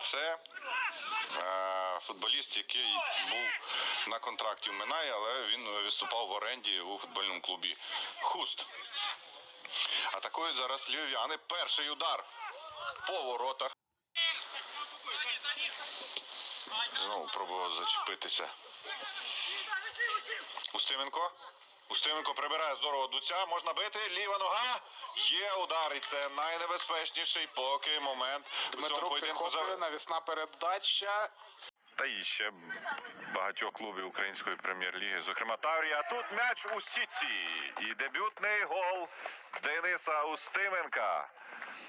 Це е, футболіст, який був на контракті в Минаї, але він виступав в оренді у футбольному клубі Хуст. Атакують зараз львів'яни. Перший удар по воротах. Знову пробував зачепитися. Устименко. Устименко прибирає здорово дуця. Можна бити. Ліва нога. Є удар. І це найнебезпечніший поки момент. Дмитро поєдинку. навісна передача. Та і ще багатьох клубів української прем'єр-ліги, зокрема Таврія. Тут м'яч у сітці. І дебютний гол Дениса Устименка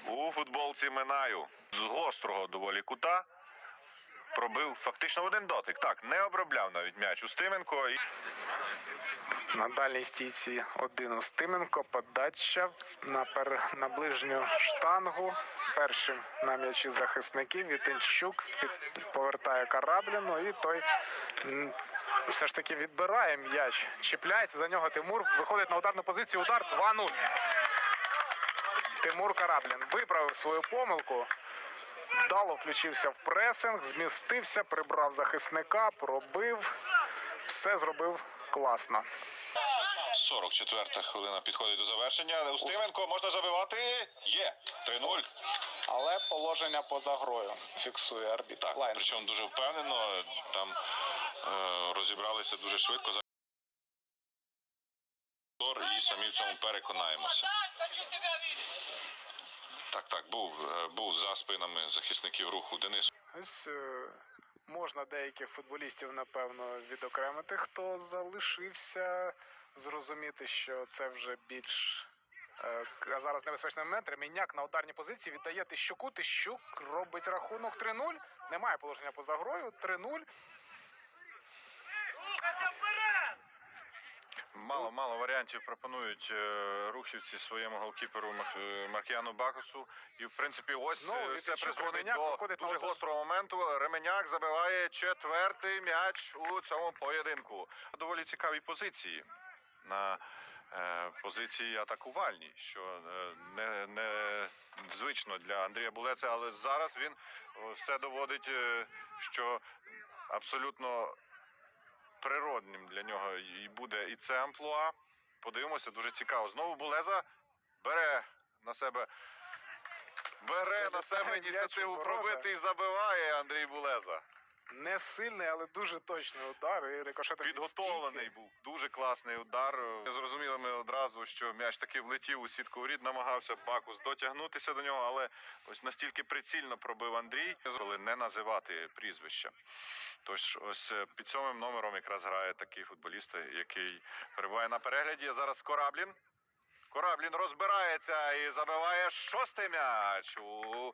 у футболці Минаю. З гострого доволі кута. Пробив фактично один дотик. Так, не обробляв навіть м'яч Устименко. І... На дальній стійці один Устименко. Подача на, пер... на ближню штангу. Першим на м'ячі захисників. Вітенчук під... повертає Карабліну і той все ж таки відбирає м'яч. Чіпляється за нього Тимур. Виходить на ударну позицію. Удар 2-0. Тимур Караблін виправив свою помилку. Вдало включився в пресинг, змістився, прибрав захисника, пробив. Все зробив класно. 44-та хвилина підходить до завершення. Устименко можна забивати. Є 3-0. Але положення поза грою фіксує арбітр. Так, причому дуже впевнено. Там е, розібралися дуже швидко. І самі в цьому переконаємося. Так, так, був, е, був за спинами захисників руху Денис. Ось е, можна деяких футболістів, напевно, відокремити, хто залишився, зрозуміти, що це вже більш. е, А зараз небезпечний момент. Реміняк на ударній позиції віддає Тищуку. Тищук робить рахунок 3-0. Немає положення поза грою. 3-0. Мало мало варіантів пропонують е, рухівці своєму голкіперу е, Маркіану Бакусу. І в принципі, ось Знову е, все призводить до дуже гострого моменту. Ременяк забиває четвертий м'яч у цьому поєдинку. Доволі цікаві позиції. На позиції атакувальній, що не, не звично для Андрія Булеца, але зараз він все доводить, що абсолютно природним для нього і буде і це амплуа. Подивимося, дуже цікаво. Знову Булеза бере на себе. Бере на себе ініціативу пробити і забиває Андрій Булеза. Не сильний, але дуже точний удар. І рикошетом Підготовлений був. Дуже класний удар. Зрозуміли ми одразу, що м'яч таки влетів у сітку воріт, намагався Бакус дотягнутися до нього, але ось настільки прицільно пробив Андрій, коли не називати прізвища. Тож ось е, під сьомим номером якраз грає такий футболіст, який перебуває на перегляді. Зараз Кораблін. Кораблін розбирається і забиває шостий м'яч у